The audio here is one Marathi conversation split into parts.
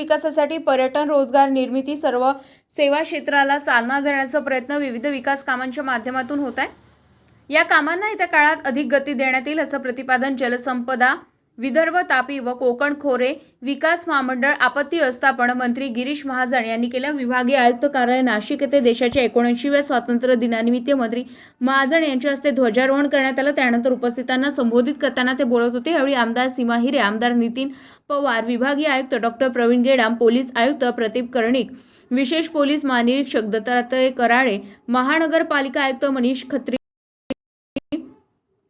विकासासाठी पर्यटन रोजगार निर्मिती सर्व सेवा क्षेत्राला चालना देण्याचा प्रयत्न विविध विकास कामांच्या माध्यमातून होत आहे. या कामांना येत्या काळात अधिक गती देण्यात येईल असं प्रतिपादन जलसंपदा विदर्भ तापी व कोकण खोरे विकास महामंडळ आपत्ती व्यवस्थापन मंत्री गिरीश महाजन यांनी केलं विभागीय आयुक्त कार्यालय नाशिक येथे देशाच्या एकोणऐंशीव्या स्वातंत्र्य दिनानिमित्त मंत्री महाजन यांच्या हस्ते ध्वजारोहण करण्यात आलं. त्यानंतर उपस्थितांना संबोधित करताना ते बोलत होते. यावेळी आमदार सीमा हिरे आमदार नितीन पवार विभागीय आयुक्त डॉक्टर प्रवीण गेडाम पोलीस आयुक्त प्रदीप कर्णिक विशेष पोलीस महानिरीक्षक दत्तात्रय कराळे महानगरपालिका आयुक्त मनीष खत्री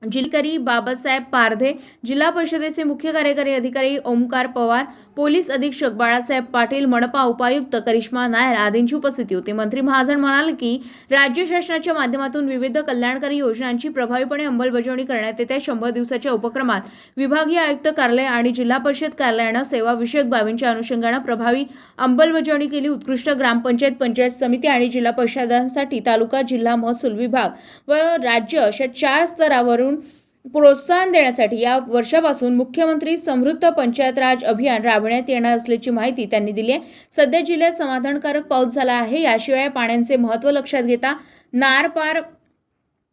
जिल्हाधिकारी बाबासाहेब पारधे जिल्हा परिषदेचे मुख्य कार्यकारी अधिकारी ओमकार पवार पोलीस अधीक्षक बाळासाहेब पाटील मनपा उपायुक्त करिश्मा नायर आदींची उपस्थिती होती. मंत्री महाजन म्हणाले की राज्य शासनाच्या माध्यमातून विविध कल्याणकारी योजनांची प्रभावीपणे अंमलबजावणी करण्यात येते. शंभर दिवसाच्या उपक्रमात विभागीय आयुक्त कार्यालय आणि जिल्हा परिषद कार्यालयानं सेवाविषयक बाबींच्या अनुषंगानं प्रभावी अंमलबजावणी केली. उत्कृष्ट ग्रामपंचायत पंचायत समिती आणि जिल्हा परिषदांसाठी तालुका जिल्हा महसूल विभाग व राज्य अशा चार स्तरावरून प्रोत्साहन देण्यासाठी या वर्षापासून मुख्यमंत्री समृद्ध पंचायत राज अभियान राबवण्यात येणार असल्याची माहिती त्यांनी दिली आहे. सध्या जिल्ह्यात समाधानकारक पाऊस झाला आहे. याशिवाय पाण्याचे महत्त्व लक्षात घेता नार पार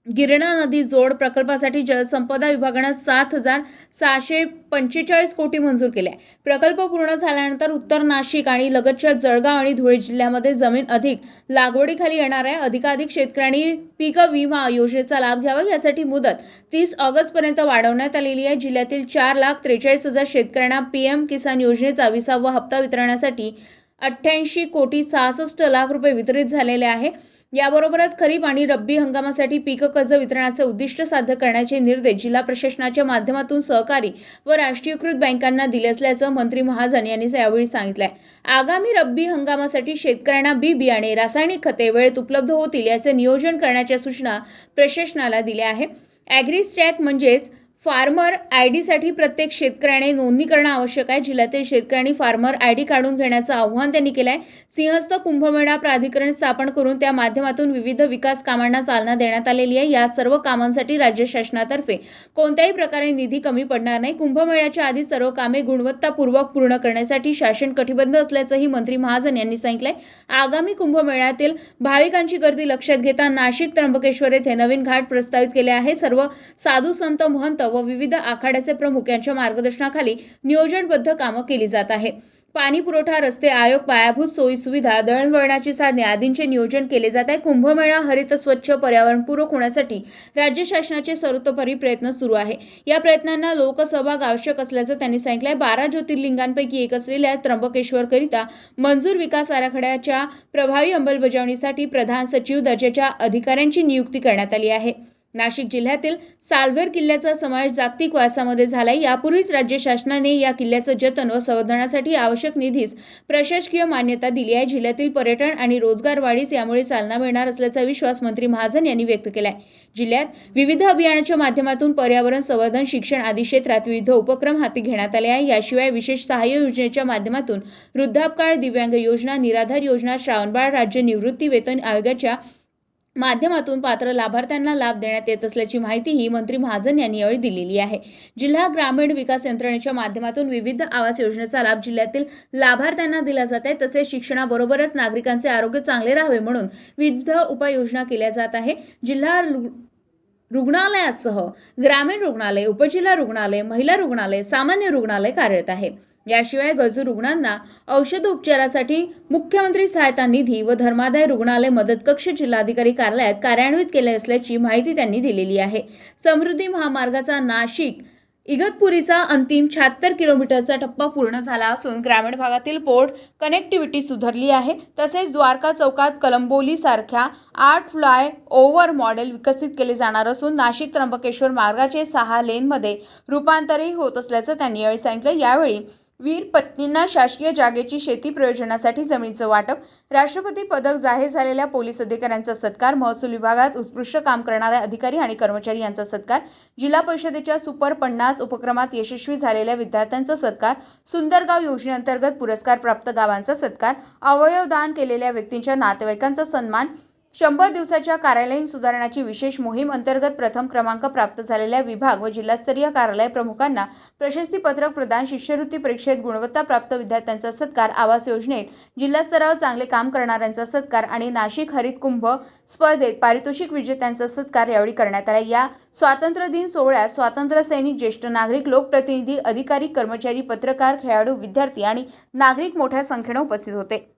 गिरणा नदी जोड प्रकल्पासाठी जलसंपदा विभागानं सात हजार सहाशे पंचेचाळीस कोटी मंजूर केले आहे. प्रकल्प पूर्ण झाल्यानंतर उत्तर नाशिक आणि लगतच्या जळगाव आणि धुळे जिल्ह्यामध्ये जमीन अधिक लागवडीखाली येणार आहे. अधिकाधिक शेतकऱ्यांनी पीक विमा योजनेचा लाभ घ्यावा यासाठी मुदत तीस ऑगस्टपर्यंत वाढवण्यात आलेली आहे. जिल्ह्यातील चार लाख त्रेचाळीस हजार शेतकऱ्यांना पीएम किसान योजनेचा विसावा हप्ता वितरणासाठी अठ्ठ्याऐंशी कोटी सहासष्ट लाख रुपये वितरित झालेले आहे. याबरोबरच खरीप आणि रब्बी हंगामासाठी पीक कर्ज वितरणाचे उद्दिष्ट साध्य करण्याचे निर्देश जिल्हा प्रशासनाच्या माध्यमातून सहकारी व राष्ट्रीयकृत बँकांना दिले असल्याचं मंत्री महाजन यांनी यावेळी सांगितलंय. आगामी रब्बी हंगामासाठी शेतकऱ्यांना बी बियाणे रासायनिक खते वेळेत उपलब्ध होतील याचे नियोजन करण्याच्या सूचना प्रशासनाला दिल्या आहे ॲग्री स्टॅक म्हणजेच फार्मर आय डीसाठी प्रत्येक शेतकऱ्याने नोंदणी करणं आवश्यक आहे. जिल्ह्यातील शेतकऱ्यांनी फार्मर आय डी काढून घेण्याचं आव्हान त्यांनी केलं आहे सिंहस्थ कुंभमेळा प्राधिकरण स्थापन करून त्या माध्यमातून विविध विकास कामांना चालना देण्यात आलेली आहे. या सर्व कामांसाठी राज्य शासनातर्फे कोणत्याही प्रकारे निधी कमी पडणार नाही. कुंभमेळ्याच्या आधी सर्व कामे गुणवत्तापूर्वक पूर्ण करण्यासाठी शासन कटिबद्ध असल्याचंही मंत्री महाजन यांनी सांगितलंय. आगामी कुंभमेळ्यातील भाविकांची गर्दी लक्षात घेता नाशिक त्र्यंबकेश्वर येथे नवीन घाट प्रस्तावित केले आहे. सर्व साधू संत महंत व विविध आखाड्याचे प्रमुख यांच्या मार्गदर्शनाखाली नियोजनबद्ध कामं केली जात आहे. पाणी पुरवठा रस्ते आयोग पायाभूत सोयी सुविधा दळणवळणाची साधने आदींचे नियोजन केले जात आहे. कुंभमेळा हरित स्वच्छ पर्यावरणपूरक होण्यासाठी राज्य शासनाचे सर्वतोपरी प्रयत्न सुरू आहे. या प्रयत्नांना लोकसहभाग आवश्यक असल्याचं त्यांनी सांगितलंय. बारा ज्योतिर्लिंगांपैकी एक असलेल्या त्र्यंबकेश्वरकरिता मंजूर विकास आराखड्याच्या प्रभावी अंमलबजावणीसाठी प्रधान सचिव दर्जाच्या अधिकाऱ्यांची नियुक्ती करण्यात आली आहे. नाशिक जिल्ह्यातील सालभर किल्ल्याचा समावेश जागतिक वारसामध्ये झालाय यापूर्वीच राज्य शासनाने या किल्ल्याचं जतन व संवर्धनासाठी आवश्यक निधीस प्रशासकीय मान्यता दिली आहे. जिल्ह्यातील पर्यटन आणि रोजगार वाढीस यामुळे चालना मिळणार असल्याचा विश्वास मंत्री महाजन यांनी व्यक्त केलाय. जिल्ह्यात विविध अभियानाच्या माध्यमातून पर्यावरण संवर्धन शिक्षण आदी क्षेत्रात विविध उपक्रम हाती घेण्यात आले आहे याशिवाय विशेष सहाय्य योजनेच्या माध्यमातून वृद्धापकाळ दिव्यांग योजना निराधार योजना श्रावणबाळ राज्य निवृत्ती वेतन आयोगाच्या माध्यमातून पात्र लाभार्थ्यांना लाभ देण्यात येत असल्याची माहितीही मंत्री महाजन यांनी यावेळी दिलेली आहे. जिल्हा ग्रामीण विकास यंत्रणेच्या माध्यमातून विविध आवास योजनेचा लाभ जिल्ह्यातील लाभार्थ्यांना दिला जात आहे. तसेच शिक्षणाबरोबरच नागरिकांचे आरोग्य चांगले राहावे म्हणून विविध उपाययोजना केल्या जात आहे. जिल्हा रु- रुग्णालयासह ग्रामीण रुग्णालय उपजिल्हा रुग्णालय महिला रुग्णालय सामान्य रुग्णालय कार्यरत आहे. याशिवाय गरजू रुग्णांना औषध उपचारासाठी मुख्यमंत्री सहायता निधी व धर्मादाय रुग्णालय मदत कक्ष जिल्हाधिकारी कार्यालयात कार्यान्वित केले असल्याची माहिती त्यांनी दिलेली आहे. समृद्धी महामार्गाचा नाशिक इगतपुरीचा अंतिम शहात्तर किलोमीटरचा टप्पा पूर्ण झाला असून ग्रामीण भागातील पोर्ट कनेक्टिव्हिटी सुधारली आहे. तसेच द्वारका चौकात कलंबोलीसारख्या आठ फ्लाय ओव्हर मॉडेल विकसित केले जाणार असून नाशिक त्र्यंबकेश्वर मार्गाचे सहा लेनमध्ये रूपांतरही होत असल्याचं त्यांनी यावेळी सांगितलं. यावेळी वीर पत्नींना शासकीय जागेची शेती प्रयोजनासाठी जमिनीचं वाटप राष्ट्रपती पदक जाहीर झालेल्या पोलीस अधिकाऱ्यांचा सत्कार महसूल विभागात उत्कृष्ट काम करणाऱ्या अधिकारी आणि कर्मचारी यांचा सत्कार जिल्हा परिषदेच्या सुपर पन्नास उपक्रमात यशस्वी झालेल्या विद्यार्थ्यांचा सत्कार सुंदरगाव योजनेअंतर्गत पुरस्कार प्राप्त गावांचा सत्कार अवयवदान केलेल्या व्यक्तींच्या नातेवाईकांचा सन्मान शंभर दिवसाच्या कार्यालयीन सुधारणाची विशेष मोहीम अंतर्गत प्रथम क्रमांक प्राप्त झालेल्या विभाग व जिल्हास्तरीय कार्यालय प्रमुखांना प्रशस्तीपत्रक प्रदान शिष्यवृत्ती परीक्षेत गुणवत्ता प्राप्त विद्यार्थ्यांचा सत्कार आवास योजनेत जिल्हास्तरावर चांगले काम करणाऱ्यांचा सत्कार आणि नाशिक हरित कुंभ स्पर्धेत पारितोषिक विजेत्यांचा सत्कार यावेळी करण्यात आला. या स्वातंत्र्य दिन सोहळ्यात स्वातंत्र्य सैनिक ज्येष्ठ नागरिक लोकप्रतिनिधी अधिकारी कर्मचारी पत्रकार खेळाडू विद्यार्थी आणि नागरिक मोठ्या संख्येने उपस्थित होते.